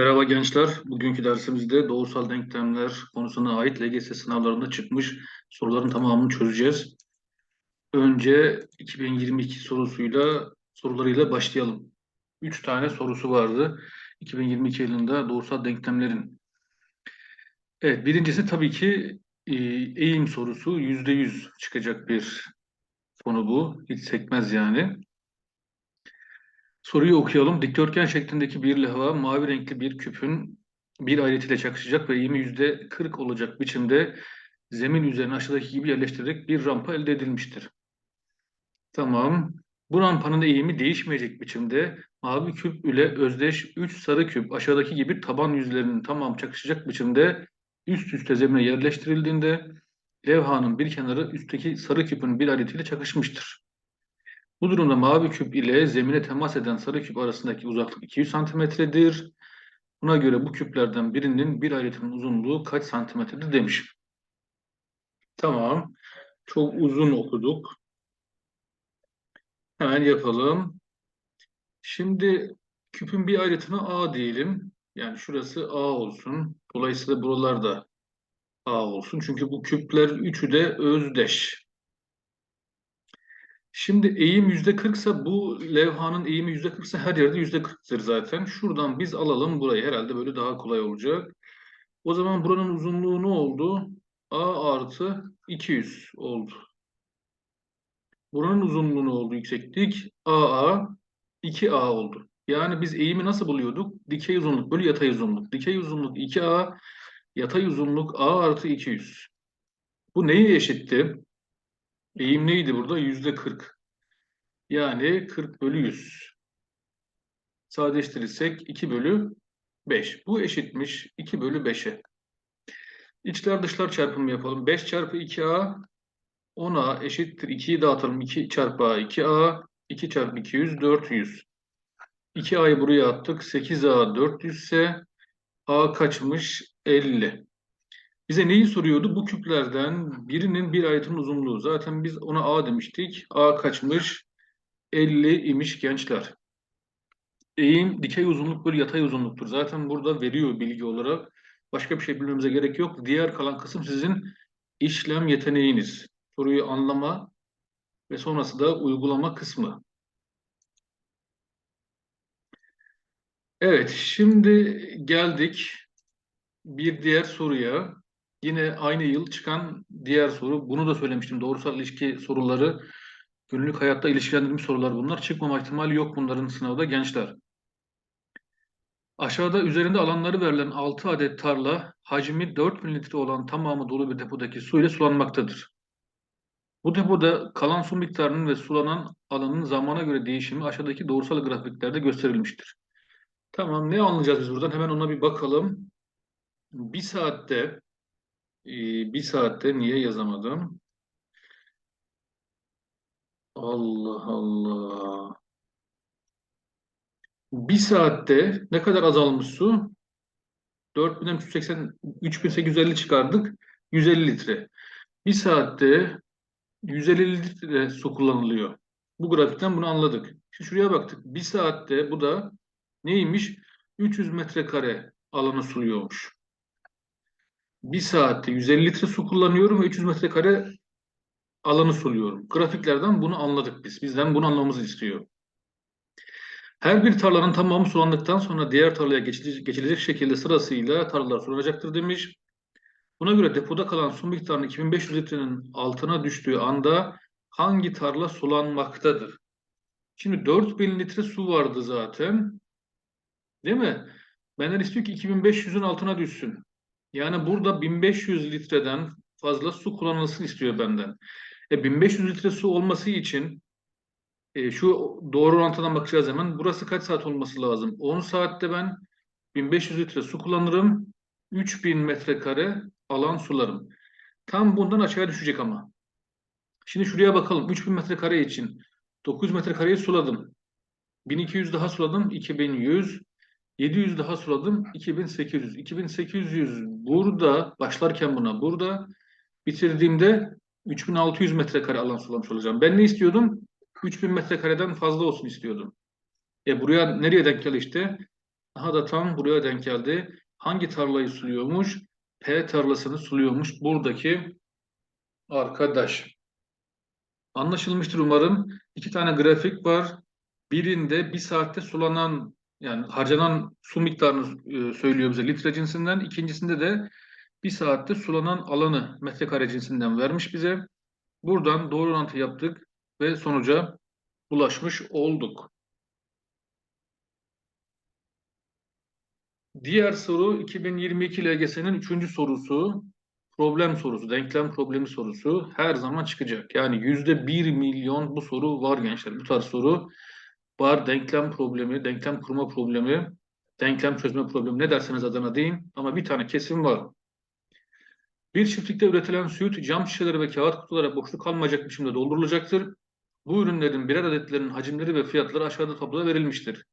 Merhaba gençler. Bugünkü dersimizde doğrusal denklemler konusuna ait LGS sınavlarında çıkmış soruların tamamını çözeceğiz. Önce 2022 sorusuyla sorularıyla başlayalım. Üç tane sorusu vardı. 2022 yılında doğrusal denklemlerin. Evet, birincisi tabii ki e, eğim sorusu. Yüzde yüz çıkacak bir konu bu. Hiç sekmez yani. Soruyu okuyalım. Dikdörtgen şeklindeki bir levha mavi renkli bir küpün bir ayrıtıyla çakışacak ve eğimi yüzde 40 olacak biçimde zemin üzerine aşağıdaki gibi yerleştirerek bir rampa elde edilmiştir. Tamam. Bu rampanın eğimi değişmeyecek biçimde mavi küp ile özdeş 3 sarı küp aşağıdaki gibi taban yüzlerinin tamam çakışacak biçimde üst üste zemine yerleştirildiğinde levhanın bir kenarı üstteki sarı küpün bir ayrıtıyla çakışmıştır. Bu durumda mavi küp ile zemine temas eden sarı küp arasındaki uzaklık 200 santimetredir. Buna göre bu küplerden birinin bir ayrıtının uzunluğu kaç santimetredir demiş. Tamam. Çok uzun okuduk. Hemen yapalım. Şimdi küpün bir ayrıtına A diyelim. Yani şurası A olsun. Dolayısıyla buralar da A olsun. Çünkü bu küpler üçü de özdeş. Şimdi eğim yüzde kırksa bu levhanın eğimi yüzde kırksa her yerde yüzde kırktır zaten. Şuradan biz alalım burayı herhalde böyle daha kolay olacak. O zaman buranın uzunluğu ne oldu? A artı 200 oldu. Buranın uzunluğu ne oldu yükseklik? AA 2A oldu. Yani biz eğimi nasıl buluyorduk? Dikey uzunluk bölü yatay uzunluk. Dikey uzunluk 2A, yatay uzunluk A artı 200. Bu neye eşitti? Eğim neydi burada? Yüzde 40. Yani 40 bölü 100. Sadeleştirirsek 2 bölü 5. Bu eşitmiş 2 bölü 5'e. İçler dışlar çarpımı yapalım. 5 çarpı 2A 10A eşittir. 2'yi dağıtalım. 2 çarpı A 2A 2 çarpı 200 400. 2A'yı buraya attık. 8A 400 ise A kaçmış? 50. Bize neyi soruyordu? Bu küplerden birinin bir ayetin uzunluğu. Zaten biz ona A demiştik. A kaçmış? 50 imiş gençler. Eğim dikey uzunluk bir yatay uzunluktur. Zaten burada veriyor bilgi olarak. Başka bir şey bilmemize gerek yok. Diğer kalan kısım sizin işlem yeteneğiniz. Soruyu anlama ve sonrası da uygulama kısmı. Evet, şimdi geldik bir diğer soruya. Yine aynı yıl çıkan diğer soru. Bunu da söylemiştim. Doğrusal ilişki soruları, günlük hayatta ilişkilendirilmiş sorular bunlar. Çıkmama ihtimali yok bunların sınavda gençler. Aşağıda üzerinde alanları verilen 6 adet tarla hacmi 4 mililitre olan tamamı dolu bir depodaki su ile sulanmaktadır. Bu depoda kalan su miktarının ve sulanan alanın zamana göre değişimi aşağıdaki doğrusal grafiklerde gösterilmiştir. Tamam ne anlayacağız biz buradan? Hemen ona bir bakalım. Bir saatte bir saatte niye yazamadım? Allah Allah. Bir saatte ne kadar azalmış su? 4380, 3850 çıkardık. 150 litre. Bir saatte 150 litre su kullanılıyor. Bu grafikten bunu anladık. Şimdi şuraya baktık. Bir saatte bu da neymiş? 300 metrekare alanı suluyormuş bir saatte 150 litre su kullanıyorum ve 300 metrekare alanı suluyorum. Grafiklerden bunu anladık biz. Bizden bunu anlamamızı istiyor. Her bir tarlanın tamamı sulandıktan sonra diğer tarlaya geçilecek, şekilde sırasıyla tarlalar sulanacaktır demiş. Buna göre depoda kalan su miktarının 2500 litrenin altına düştüğü anda hangi tarla sulanmaktadır? Şimdi 4000 litre su vardı zaten. Değil mi? Benden istiyor ki 2500'ün altına düşsün. Yani burada 1500 litreden fazla su kullanılsın istiyor benden. E 1500 litre su olması için e, şu doğru orantıdan bakacağız hemen. Burası kaç saat olması lazım? 10 saatte ben 1500 litre su kullanırım. 3000 metrekare alan sularım. Tam bundan aşağı düşecek ama. Şimdi şuraya bakalım. 3000 metrekare için 900 metrekareyi suladım. 1200 daha suladım. 2100. 700 daha suladım 2800. 2800 burada başlarken buna burada bitirdiğimde 3600 metrekare alan sulamış olacağım. Ben ne istiyordum? 3000 metrekareden fazla olsun istiyordum. E buraya nereye denk geldi işte? Aha da tam buraya denk geldi. Hangi tarlayı suluyormuş? P tarlasını suluyormuş buradaki arkadaş. Anlaşılmıştır umarım. İki tane grafik var. Birinde bir saatte sulanan yani harcanan su miktarını e, söylüyor bize litre cinsinden. İkincisinde de bir saatte sulanan alanı metrekare cinsinden vermiş bize. Buradan doğru orantı yaptık ve sonuca ulaşmış olduk. Diğer soru 2022 LGS'nin üçüncü sorusu. Problem sorusu, denklem problemi sorusu her zaman çıkacak. Yani yüzde bir milyon bu soru var gençler. Bu tarz soru var. Denklem problemi, denklem kurma problemi, denklem çözme problemi ne derseniz adına deyin. Ama bir tane kesim var. Bir çiftlikte üretilen süt cam şişeleri ve kağıt kutulara boşluk kalmayacak biçimde doldurulacaktır. Bu ürünlerin birer adetlerinin hacimleri ve fiyatları aşağıda tabloda verilmiştir.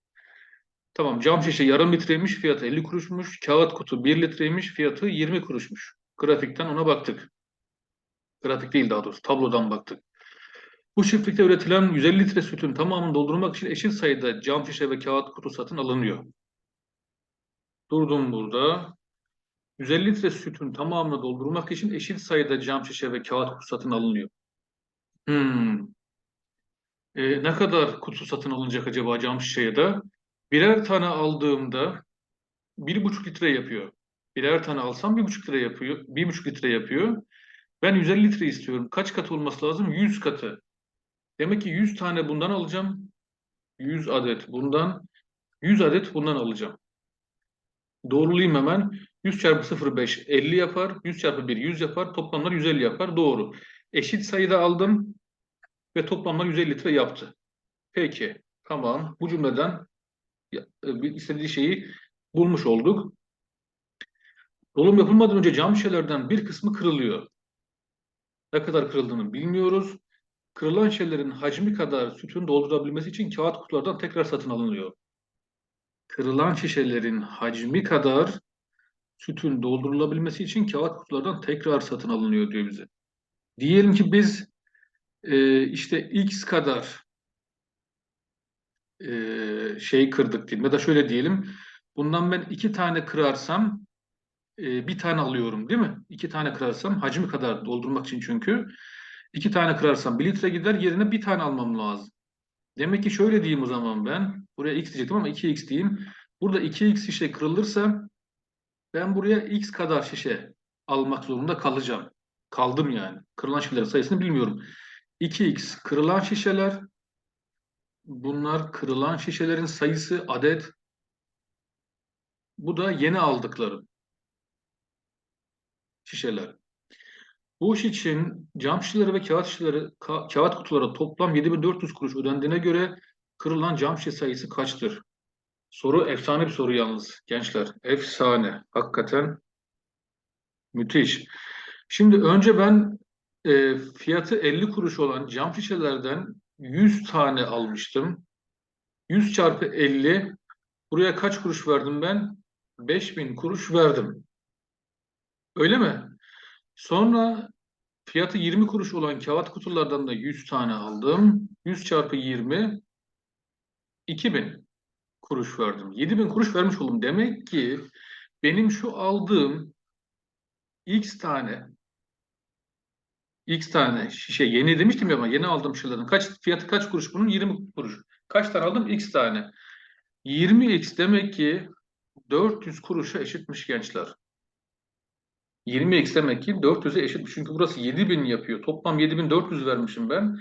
Tamam cam şişe yarım litreymiş fiyatı 50 kuruşmuş. Kağıt kutu 1 litreymiş fiyatı 20 kuruşmuş. Grafikten ona baktık. Grafik değil daha doğrusu tablodan baktık. Bu çiftlikte üretilen 150 litre sütün tamamını doldurmak için eşit sayıda cam şişe ve kağıt kutu satın alınıyor. Durdum burada. 150 litre sütün tamamını doldurmak için eşit sayıda cam şişe ve kağıt kutu satın alınıyor. Hmm. E, ne kadar kutu satın alınacak acaba cam şişeye de? Birer tane aldığımda bir buçuk litre yapıyor. Birer tane alsam bir buçuk litre yapıyor. Bir buçuk litre yapıyor. Ben 150 litre istiyorum. Kaç katı olması lazım? 100 katı. Demek ki 100 tane bundan alacağım. 100 adet bundan. 100 adet bundan alacağım. Doğrulayayım hemen. 100 çarpı 0,5 50 yapar. 100 çarpı 1 100 yapar. Toplamlar 150 yapar. Doğru. Eşit sayıda aldım ve toplamlar 150 litre yaptı. Peki. Tamam. Bu cümleden e, istediği şeyi bulmuş olduk. Dolum yapılmadan önce cam şişelerden bir kısmı kırılıyor. Ne kadar kırıldığını bilmiyoruz. Kırılan şişelerin hacmi kadar sütün doldurabilmesi için kağıt kutulardan tekrar satın alınıyor. Kırılan şişelerin hacmi kadar sütün doldurulabilmesi için kağıt kutulardan tekrar satın alınıyor diyor bize. Diyelim ki biz e, işte x kadar e, şey kırdık diyelim ya da şöyle diyelim bundan ben iki tane kırarsam e, bir tane alıyorum değil mi? İki tane kırarsam hacmi kadar doldurmak için çünkü iki tane kırarsam bir litre gider yerine bir tane almam lazım. Demek ki şöyle diyeyim o zaman ben buraya x diyecektim ama 2x diyeyim. Burada 2x şişe kırılırsa ben buraya x kadar şişe almak zorunda kalacağım. Kaldım yani. Kırılan şişelerin sayısını bilmiyorum. 2x kırılan şişeler bunlar kırılan şişelerin sayısı adet. Bu da yeni aldıklarım şişeler. Bu iş için cam şişeleri ve kağıt şişeleri, ka kağıt kutulara toplam 7400 kuruş ödendiğine göre kırılan cam şişe sayısı kaçtır? Soru efsane bir soru yalnız gençler. Efsane. Hakikaten müthiş. Şimdi önce ben e, fiyatı 50 kuruş olan cam şişelerden 100 tane almıştım. 100 çarpı 50 buraya kaç kuruş verdim ben? 5000 kuruş verdim. Öyle mi? Sonra fiyatı 20 kuruş olan kağıt kutulardan da 100 tane aldım. 100 çarpı 20 2000 kuruş verdim. 7000 kuruş vermiş oldum. Demek ki benim şu aldığım x tane x tane şişe yeni demiştim ya ama yeni aldığım şişelerin kaç fiyatı kaç kuruş bunun 20 kuruş. Kaç tane aldım? x tane. 20x demek ki 400 kuruşa eşitmiş gençler. 20x demek ki 400'e eşit. Çünkü burası 7000 yapıyor. Toplam 7400 vermişim ben.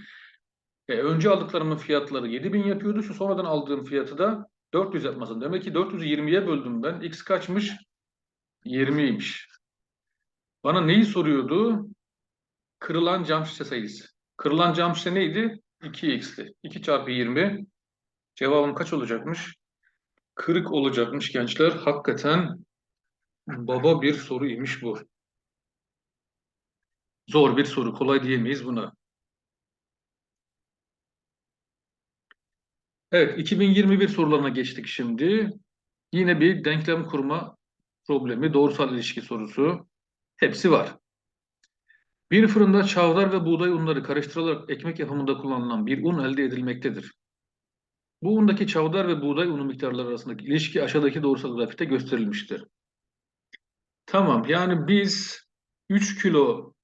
E, önce aldıklarımın fiyatları 7000 yapıyordu. Şu sonradan aldığım fiyatı da 400 yapmasın. Demek ki 400'ü 20'ye böldüm ben. X kaçmış? 20'ymiş. Bana neyi soruyordu? Kırılan cam şişe sayısı. Kırılan cam şişe neydi? 2x'ti. 2 çarpı 20. Cevabım kaç olacakmış? 40 olacakmış gençler. Hakikaten baba bir soru imiş bu. Zor bir soru. Kolay diyemeyiz buna. Evet, 2021 sorularına geçtik şimdi. Yine bir denklem kurma problemi, doğrusal ilişki sorusu. Hepsi var. Bir fırında çavdar ve buğday unları karıştırılarak ekmek yapımında kullanılan bir un elde edilmektedir. Bu undaki çavdar ve buğday unu miktarları arasındaki ilişki aşağıdaki doğrusal grafikte gösterilmiştir. Tamam, yani biz 3 kilo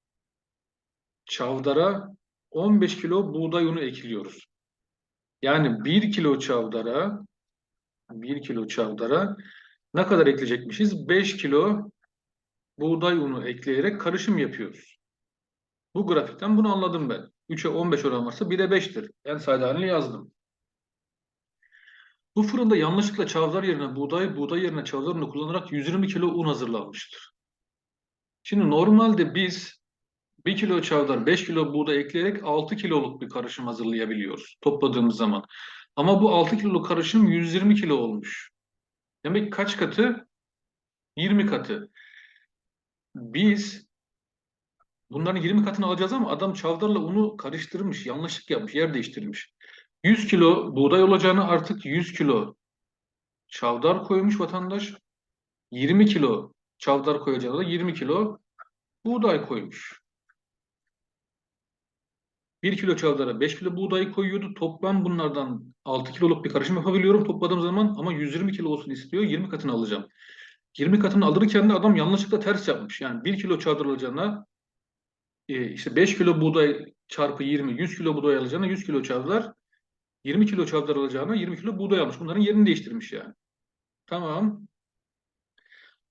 çavdara 15 kilo buğday unu ekliyoruz. Yani 1 kilo çavdara 1 kilo çavdara ne kadar ekleyecekmişiz? 5 kilo buğday unu ekleyerek karışım yapıyoruz. Bu grafikten bunu anladım ben. 3'e 15 oran varsa 1'e 5'tir. En halini yazdım. Bu fırında yanlışlıkla çavdar yerine buğday, buğday yerine çavdar unu kullanarak 120 kilo un hazırlanmıştır. Şimdi normalde biz 1 kilo çavdar, 5 kilo buğday ekleyerek 6 kiloluk bir karışım hazırlayabiliyoruz topladığımız zaman. Ama bu 6 kiloluk karışım 120 kilo olmuş. Demek kaç katı? 20 katı. Biz bunların 20 katını alacağız ama adam çavdarla unu karıştırmış, yanlışlık yapmış, yer değiştirmiş. 100 kilo buğday olacağını artık 100 kilo çavdar koymuş vatandaş. 20 kilo çavdar koyacağına da 20 kilo buğday koymuş. 1 kilo çavdara 5 kilo buğday koyuyordu. Toplam bunlardan 6 kiloluk bir karışım yapabiliyorum topladığım zaman ama 120 kilo olsun istiyor. 20 katını alacağım. 20 katını alırken de adam yanlışlıkla ters yapmış. Yani 1 kilo çavdar alacağına e, işte 5 kilo buğday çarpı 20, 100 kilo buğday alacağına 100 kilo çavdar, 20 kilo çavdar alacağına 20 kilo buğday almış. Bunların yerini değiştirmiş yani. Tamam.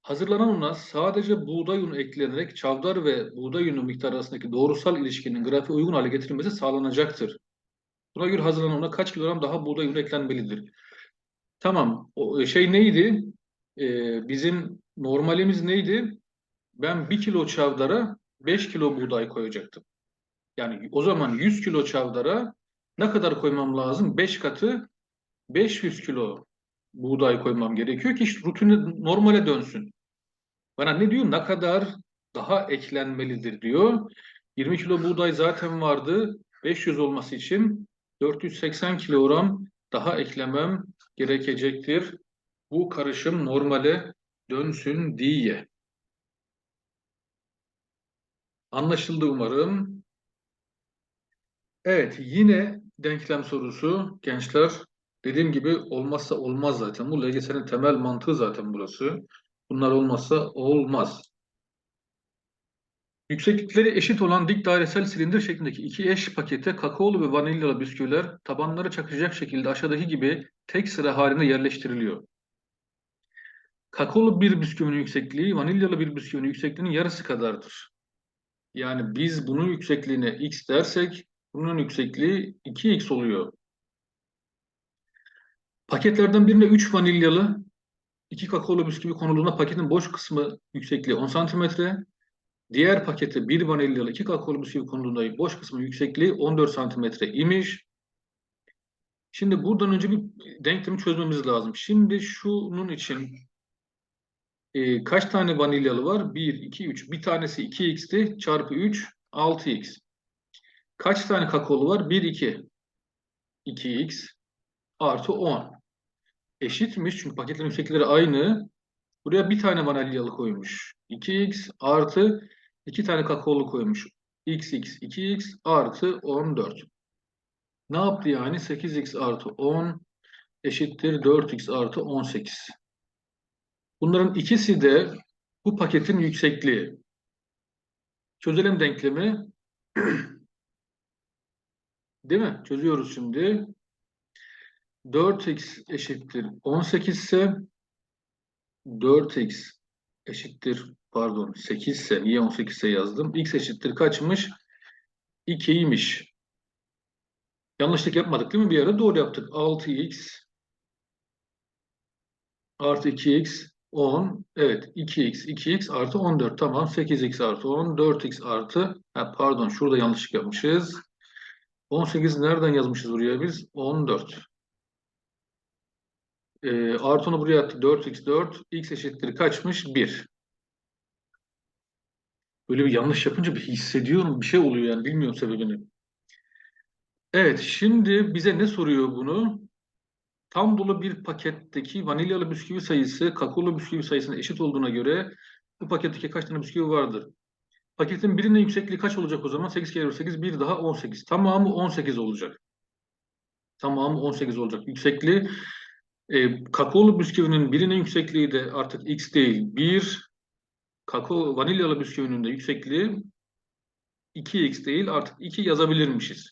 Hazırlanan una sadece buğday unu eklenerek çavdar ve buğday unu miktarı arasındaki doğrusal ilişkinin grafiğe uygun hale getirilmesi sağlanacaktır. Buna göre hazırlanan una kaç kilogram daha buğday unu eklenmelidir? Tamam. O şey neydi? Ee, bizim normalimiz neydi? Ben 1 kilo çavdara 5 kilo buğday koyacaktım. Yani o zaman 100 kilo çavdara ne kadar koymam lazım? 5 katı 500 kilo buğday koymam gerekiyor ki işte rutini normale dönsün. Bana ne diyor? Ne kadar daha eklenmelidir diyor. 20 kilo buğday zaten vardı. 500 olması için 480 kilogram daha eklemem gerekecektir. Bu karışım normale dönsün diye. Anlaşıldı umarım. Evet, yine denklem sorusu gençler. Dediğim gibi olmazsa olmaz zaten. Bu LGS'nin temel mantığı zaten burası. Bunlar olmazsa olmaz. Yükseklikleri eşit olan dik dairesel silindir şeklindeki iki eş pakete kakaolu ve vanilyalı bisküviler tabanları çakışacak şekilde aşağıdaki gibi tek sıra halinde yerleştiriliyor. Kakaolu bir bisküvinin yüksekliği vanilyalı bir bisküvinin yüksekliğinin yarısı kadardır. Yani biz bunun yüksekliğine x dersek bunun yüksekliği 2x oluyor. Paketlerden birine 3 vanilyalı, 2 kakaolu bisküvi konulduğunda paketin boş kısmı yüksekliği 10 cm. Diğer pakete 1 vanilyalı, 2 kakaolu bisküvi konulduğunda boş kısmı yüksekliği 14 cm imiş. Şimdi buradan önce bir denklemi çözmemiz lazım. Şimdi şunun için e, kaç tane vanilyalı var? 1, 2, 3. Bir tanesi 2x'ti. Çarpı 3, 6x. Kaç tane kakaolu var? 1, 2. 2x artı 10. Eşitmiş çünkü paketlerin yükseklikleri aynı. Buraya bir tane vanilyalı koymuş. 2x artı 2 tane kakaolu koymuş. x, x, 2x artı 14. Ne yaptı yani? 8x artı 10 eşittir 4x artı 18. Bunların ikisi de bu paketin yüksekliği. Çözelim denklemi. Değil mi? Çözüyoruz şimdi. 4x eşittir 18 ise 4x eşittir pardon 8 ise niye 18 ise yazdım. x eşittir kaçmış? 2'ymiş. Yanlışlık yapmadık değil mi? Bir ara doğru yaptık. 6x artı 2x 10. Evet 2x 2x artı 14. Tamam 8x artı 10. 4x artı ha, pardon şurada yanlışlık yapmışız. 18 nereden yazmışız buraya biz? 14. E, artı onu buraya attık. 4x4. x eşittir kaçmış? 1. Böyle bir yanlış yapınca bir hissediyorum. Bir şey oluyor yani. Bilmiyorum sebebini. Evet. Şimdi bize ne soruyor bunu? Tam dolu bir paketteki vanilyalı bisküvi sayısı kakaolu bisküvi sayısına eşit olduğuna göre bu paketteki kaç tane bisküvi vardır? Paketin birinin yüksekliği kaç olacak o zaman? 8 kere 8 bir daha 18. Tamamı 18 olacak. Tamamı 18 olacak yüksekliği. E, kakaolu bisküvinin birinin yüksekliği de artık x değil 1. Kakao vanilyalı bisküvinin de yüksekliği 2x değil artık 2 yazabilirmişiz.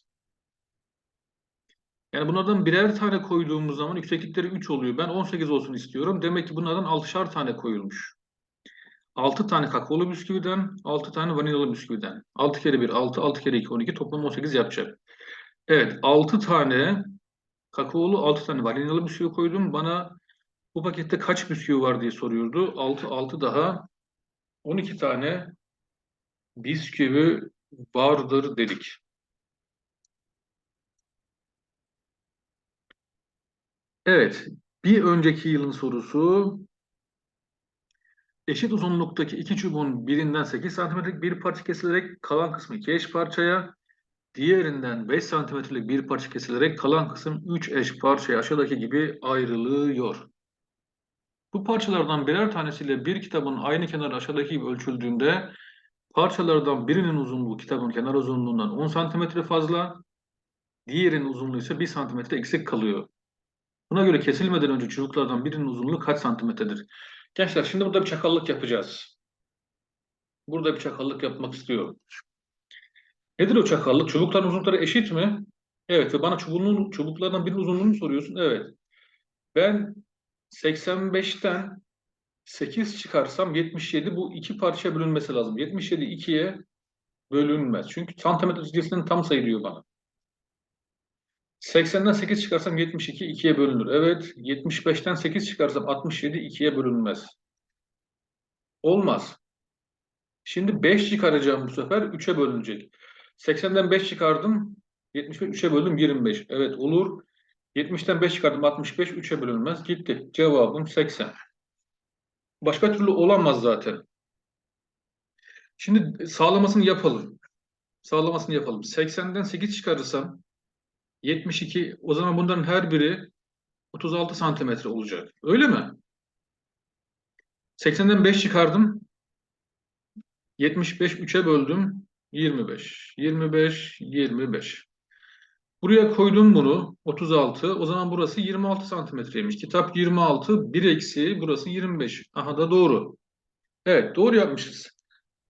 Yani bunlardan birer tane koyduğumuz zaman yükseklikleri 3 oluyor. Ben 18 olsun istiyorum. Demek ki bunlardan 6'şar tane koyulmuş. 6 tane kakaolu bisküviden, 6 tane vanilyalı bisküviden. 6 kere 1, 6, 6 kere 2, 12, toplam 18 yapacak. Evet, 6 tane kakaolu, 6 tane vanilyalı bisküvi koydum. Bana bu pakette kaç bisküvi var diye soruyordu. 6, 6 daha 12 tane bisküvi vardır dedik. Evet, bir önceki yılın sorusu eşit uzunluktaki iki çubuğun birinden 8 santimetrelik bir parça kesilerek kalan kısmı iki eş parçaya, diğerinden 5 santimetrelik bir parça kesilerek kalan kısım 3 eş parçaya aşağıdaki gibi ayrılıyor. Bu parçalardan birer tanesiyle bir kitabın aynı kenar aşağıdaki gibi ölçüldüğünde parçalardan birinin uzunluğu kitabın kenar uzunluğundan 10 santimetre fazla, diğerinin uzunluğu ise 1 santimetre eksik kalıyor. Buna göre kesilmeden önce çubuklardan birinin uzunluğu kaç santimetredir? Gençler şimdi burada bir çakallık yapacağız. Burada bir çakallık yapmak istiyorum. Nedir o çakallık? Çubukların uzunlukları eşit mi? Evet ve bana çubuğun, çubuklardan birinin uzunluğunu soruyorsun. Evet. Ben 85'ten 8 çıkarsam 77 bu iki parçaya bölünmesi lazım. 77 ikiye bölünmez. Çünkü santimetre cinsinden tam sayılıyor bana. 80'den 8 çıkarsam 72 2'ye bölünür. Evet. 75'ten 8 çıkarsam 67 2'ye bölünmez. Olmaz. Şimdi 5 çıkaracağım bu sefer 3'e bölünecek. 80'den 5 çıkardım. 75 3'e böldüm 25. Evet olur. 70'ten 5 çıkardım 65 3'e bölünmez. Gitti. Cevabım 80. Başka türlü olamaz zaten. Şimdi sağlamasını yapalım. Sağlamasını yapalım. 80'den 8 çıkarırsam 72 o zaman bunların her biri 36 santimetre olacak. Öyle mi? 80'den 5 çıkardım. 75 3'e böldüm. 25. 25, 25. Buraya koydum bunu. 36. O zaman burası 26 santimetreymiş. Kitap 26. 1 eksi burası 25. Aha da doğru. Evet doğru yapmışız.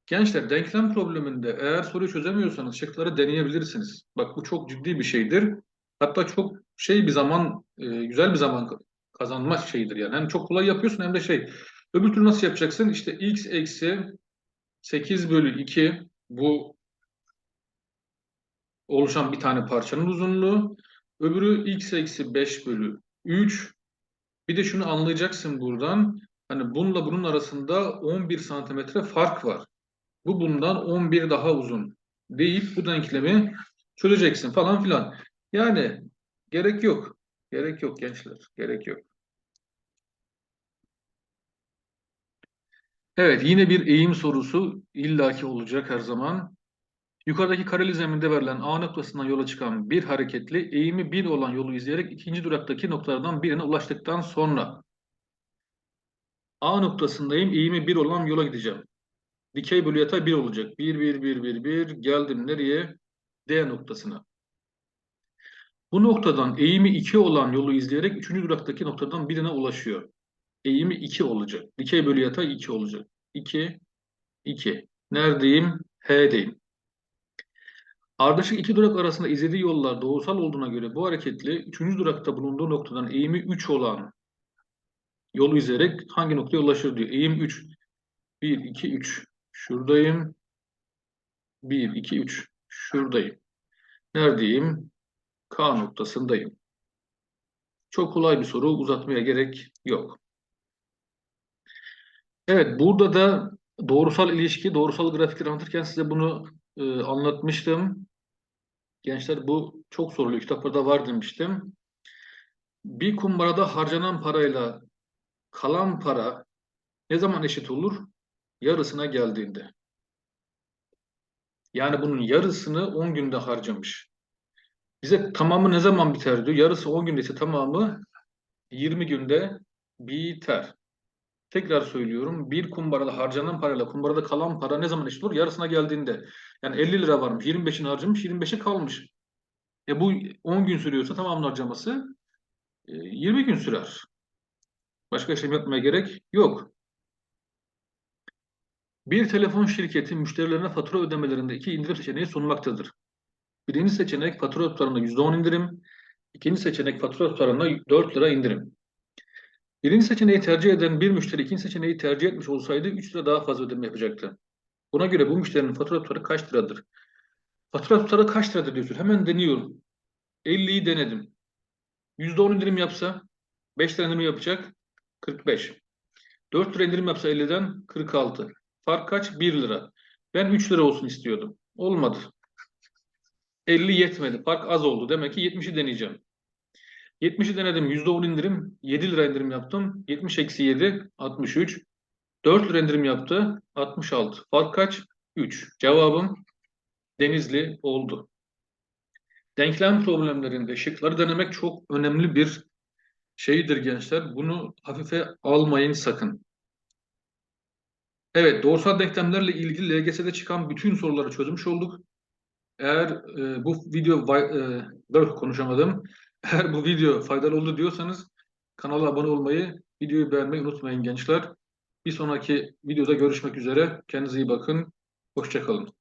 Gençler denklem probleminde eğer soruyu çözemiyorsanız şıkları deneyebilirsiniz. Bak bu çok ciddi bir şeydir. Hatta çok şey bir zaman, e, güzel bir zaman kazanma şeyidir yani. Hem çok kolay yapıyorsun hem de şey. Öbür türlü nasıl yapacaksın? İşte x eksi 8 bölü 2 bu oluşan bir tane parçanın uzunluğu. Öbürü x eksi 5 bölü 3. Bir de şunu anlayacaksın buradan. Hani bununla bunun arasında 11 santimetre fark var. Bu bundan 11 daha uzun deyip bu denklemi çözeceksin falan filan. Yani gerek yok. Gerek yok gençler. Gerek yok. Evet yine bir eğim sorusu illaki olacak her zaman. Yukarıdaki kareli zeminde verilen A noktasından yola çıkan bir hareketli eğimi 1 olan yolu izleyerek ikinci duraktaki noktalardan birine ulaştıktan sonra A noktasındayım. Eğimi 1 olan yola gideceğim. Dikey bölü yatay 1 olacak. 1, 1, 1, 1, 1. Geldim nereye? D noktasına. Bu noktadan eğimi 2 olan yolu izleyerek 3. duraktaki noktadan birine ulaşıyor. Eğimi 2 olacak. Dikey bölü yatay 2 olacak. 2, 2. Neredeyim? H'deyim. Ardışık iki durak arasında izlediği yollar doğrusal olduğuna göre bu hareketli 3. durakta bulunduğu noktadan eğimi 3 olan yolu izleyerek hangi noktaya ulaşır diyor. Eğim 3. 1, 2, 3. Şuradayım. 1, 2, 3. Şuradayım. Neredeyim? K noktasındayım. Çok kolay bir soru. Uzatmaya gerek yok. Evet, burada da doğrusal ilişki, doğrusal grafikler anlatırken size bunu e, anlatmıştım. Gençler bu çok soruluyor. Kitaplarda var demiştim. Bir kumbarada harcanan parayla kalan para ne zaman eşit olur? Yarısına geldiğinde. Yani bunun yarısını 10 günde harcamış. Bize tamamı ne zaman biter diyor. Yarısı 10 günde ise tamamı 20 günde biter. Tekrar söylüyorum. Bir kumbarada harcanan parayla kumbarada kalan para ne zaman eşit olur? Yarısına geldiğinde. Yani 50 lira varmış. 25'ini harcamış. 25'i kalmış. E bu 10 gün sürüyorsa tamamını harcaması e, 20 gün sürer. Başka işlem yapmaya gerek yok. Bir telefon şirketi müşterilerine fatura ödemelerinde iki indirim seçeneği sunmaktadır. Birinci seçenek fatura tutarında %10 indirim, ikinci seçenek fatura tutarında 4 lira indirim. Birinci seçeneği tercih eden bir müşteri ikinci seçeneği tercih etmiş olsaydı 3 lira daha fazla ödeme yapacaktı. Buna göre bu müşterinin fatura tutarı kaç liradır? Fatura tutarı kaç liradır diyorsun. Hemen deniyorum. 50'yi denedim. %10 indirim yapsa 5 lira indirim yapacak. 45. 4 lira indirim yapsa 50'den 46. Fark kaç? 1 lira. Ben 3 lira olsun istiyordum. Olmadı. 50 yetmedi. Fark az oldu. Demek ki 70'i deneyeceğim. 70'i denedim. %10 indirim. 7 lira indirim yaptım. 70 eksi 7. 63. 4 lira indirim yaptı. 66. Fark kaç? 3. Cevabım Denizli oldu. Denklem problemlerinde şıkları denemek çok önemli bir şeydir gençler. Bunu hafife almayın sakın. Evet, doğrusal denklemlerle ilgili LGS'de çıkan bütün soruları çözmüş olduk. Eğer e, bu video e, konuşamadım. Eğer bu video faydalı oldu diyorsanız kanala abone olmayı, videoyu beğenmeyi unutmayın gençler. Bir sonraki videoda görüşmek üzere. Kendinize iyi bakın. Hoşça kalın.